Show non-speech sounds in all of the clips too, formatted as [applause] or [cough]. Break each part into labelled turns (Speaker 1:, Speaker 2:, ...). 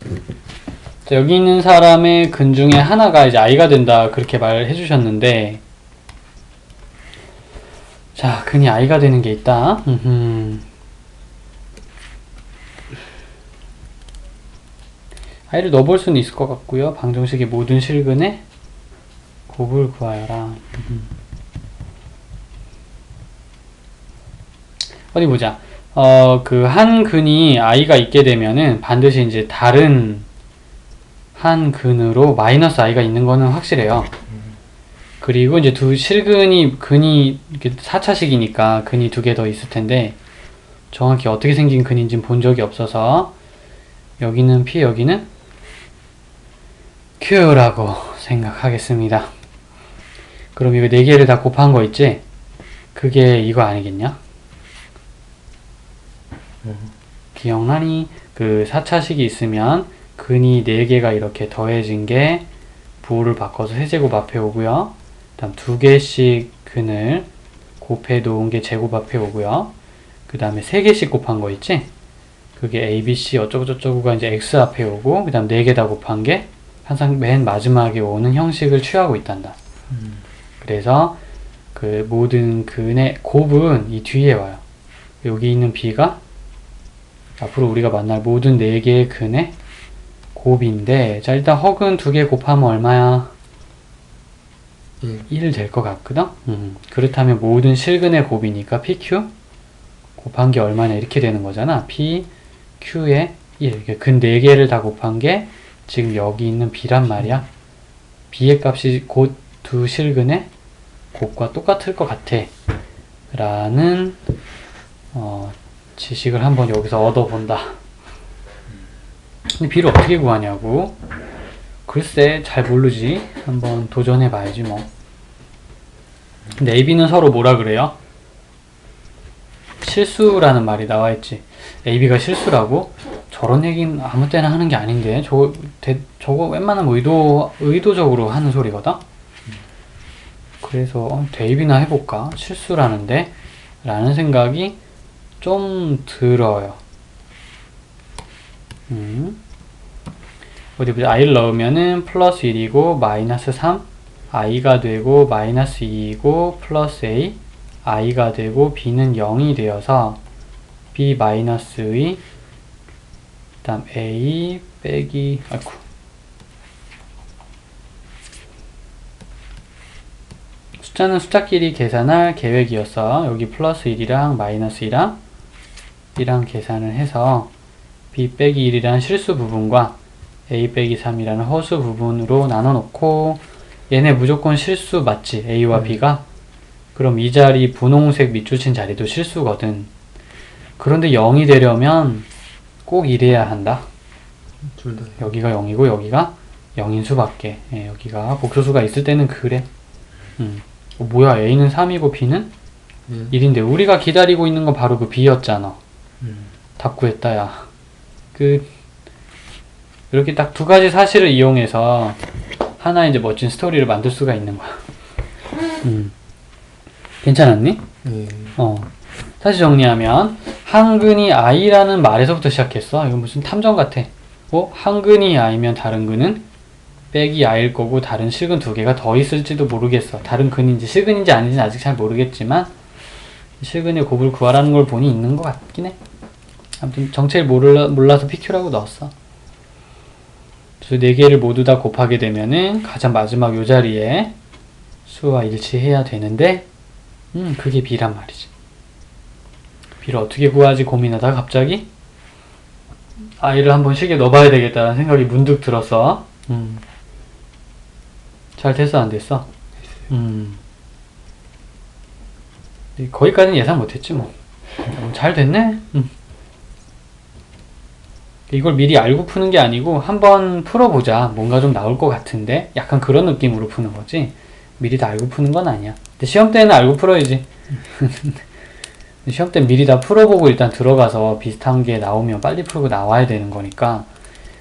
Speaker 1: 자, 여기 있는 사람의 근 중에 하나가 이제 아이가 된다 그렇게 말해 주셨는데 자 근이 아이가 되는 게 있다. 아이를 넣어볼 수는 있을 것 같고요 방정식의 모든 실근에 곱을 구하여라. 어디 보자 어 그 한 근이 아이가 있게 되면은 반드시 이제 다른 한 근으로 마이너스 i가 있는 거는 확실해요. 그리고 이제 두 실근이 근이 이렇게 4차식이니까 근이 두 개 더 있을 텐데 정확히 어떻게 생긴 근인지는 본 적이 없어서 여기는 P 여기는 Q라고 생각하겠습니다. 그럼 이거 네 개를 다 곱한 거 있지? 그게 이거 아니겠냐? 기억나니? 그 4차식이 있으면 근이 4개가 이렇게 더해진 게 부호를 바꿔서 세제곱 앞에 오고요. 다음 두 개씩 근을 곱해 놓은 게 제곱 앞에 오고요. 그 다음에 세 개씩 곱한 거 있지? 그게 A, B, C 어쩌고저쩌고가 이제 X 앞에 오고 그 다음 4개 다 곱한 게 항상 맨 마지막에 오는 형식을 취하고 있단다. 그래서 그 모든 근의 곱은 이 뒤에 와요. 여기 있는 B가 앞으로 우리가 만날 모든 4개의 근의 곱인데 자 일단 허근 두개 곱하면 얼마야?
Speaker 2: 1.
Speaker 1: 1될 것 같거든? 음, 그렇다면 모든 실근의 곱이니까 PQ 곱한 게 얼마냐 이렇게 되는 거잖아 PQ의 1 근 4개를 다 곱한 게 지금 여기 있는 B란 말이야 B의 값이 곧 두 실근의 곱과 똑같을 것 같아 라는 어, 지식을 한번 여기서 얻어본다 근데 B를 어떻게 구하냐고 글쎄 잘 모르지 한번 도전해 봐야지 뭐 근데 AB는 서로 뭐라 그래요? 실수라는 말이 나와 있지 AB가 실수라고? 저런 얘기는 아무 때나 하는 게 아닌데 저거, 대, 저거 웬만하면 의도, 의도적으로 하는 소리거든? 그래서 어, 대입이나 해볼까? 실수라는데? 라는 생각이 좀 들어요 음. 어디 보자. i를 넣으면은 플러스 1이고 마이너스 3 i가 되고 마이너스 2이고 플러스 a i가 되고 b는 0이 되어서 b 마이너스의 그다음 a 빼기 아이고 숫자는 숫자끼리 계산할 계획이었어. 여기 플러스 1이랑 마이너스 2랑 1랑 계산을 해서 b 빼기 1이라는 실수 부분과 a 빼기 3이라는 허수 부분으로 나눠 놓고 얘네 무조건 실수 맞지? a와
Speaker 2: 음.
Speaker 1: b가? 그럼 이 자리 분홍색 밑줄친 자리도 실수거든. 그런데 0이 되려면 꼭 이래야
Speaker 2: 한다.
Speaker 1: 여기가 0이고 여기가 0인 수밖에. 예, 여기가 복소수가 있을 때는 그래. 음. 어, 뭐야 a는 3이고 b는
Speaker 2: 1.
Speaker 1: 1인데 우리가 기다리고 있는 건 바로 그 b였잖아.
Speaker 2: 음.
Speaker 1: 답 구했다, 야. 그, 이렇게 딱 두 가지 사실을 이용해서 하나의 이제 멋진 스토리를 만들 수가 있는 거야. 음. 괜찮았니?
Speaker 2: 예.
Speaker 1: 어. 다시 정리하면, 한근이 i라는 말에서부터 시작했어. 이거 무슨 탐정 같아. 어? 한근이 i면 다른 근은 빼기 i일 거고, 다른 실근 두 개가 더 있을지도 모르겠어. 다른 근인지 실근인지 아닌지 아직 잘 모르겠지만, 실근의 곱을 구하라는 걸 보니 있는 것 같긴 해. 아무튼 정체를 몰라, 몰라서 PQ라고 넣었어. 수 4개를 모두 다 곱하게 되면은 가장 마지막 요 자리에 수와 일치해야 되는데 음 그게 B란 말이지. B를 어떻게 구하지 고민하다가 갑자기 I를 한번 식에 넣어봐야 되겠다는 생각이 문득 들어서 음. 잘 됐어 안 됐어? 음. 거기까지는 예상 못했지 뭐. 음, 잘 됐네. 음. 이걸 미리 알고 푸는 게 아니고 한번 풀어보자. 뭔가 좀 나올 것 같은데 약간 그런 느낌으로 푸는 거지. 미리 다 알고 푸는 건 아니야. 근데 시험 때는 알고 풀어야지. [laughs] 시험 때 미리 다 풀어보고 일단 들어가서 비슷한 게 나오면 빨리 풀고 나와야 되는 거니까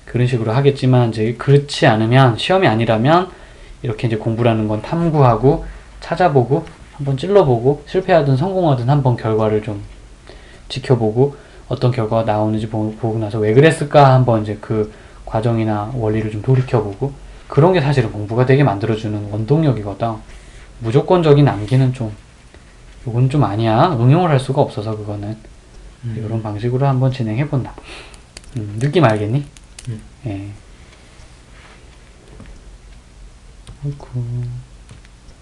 Speaker 1: 그런 식으로 하겠지만 이제 그렇지 않으면 시험이 아니라면 이렇게 이제 공부라는 건 탐구하고 찾아보고 한번 찔러보고 실패하든 성공하든 한번 결과를 좀 지켜보고 어떤 결과가 나오는지 보, 고 나서 왜 그랬을까 한번 이제 그 과정이나 원리를 좀 돌이켜보고 그런 게 사실은 공부가 되게 만들어주는 원동력이거든. 무조건적인 암기는 좀 이건 좀 아니야. 응용을 할 수가 없어서 그거는
Speaker 2: 음.
Speaker 1: 이런 방식으로 한번 진행해 본다. 음, 느낌 알겠니?
Speaker 2: 음.
Speaker 1: 예. 아이고.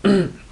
Speaker 1: [clears throat]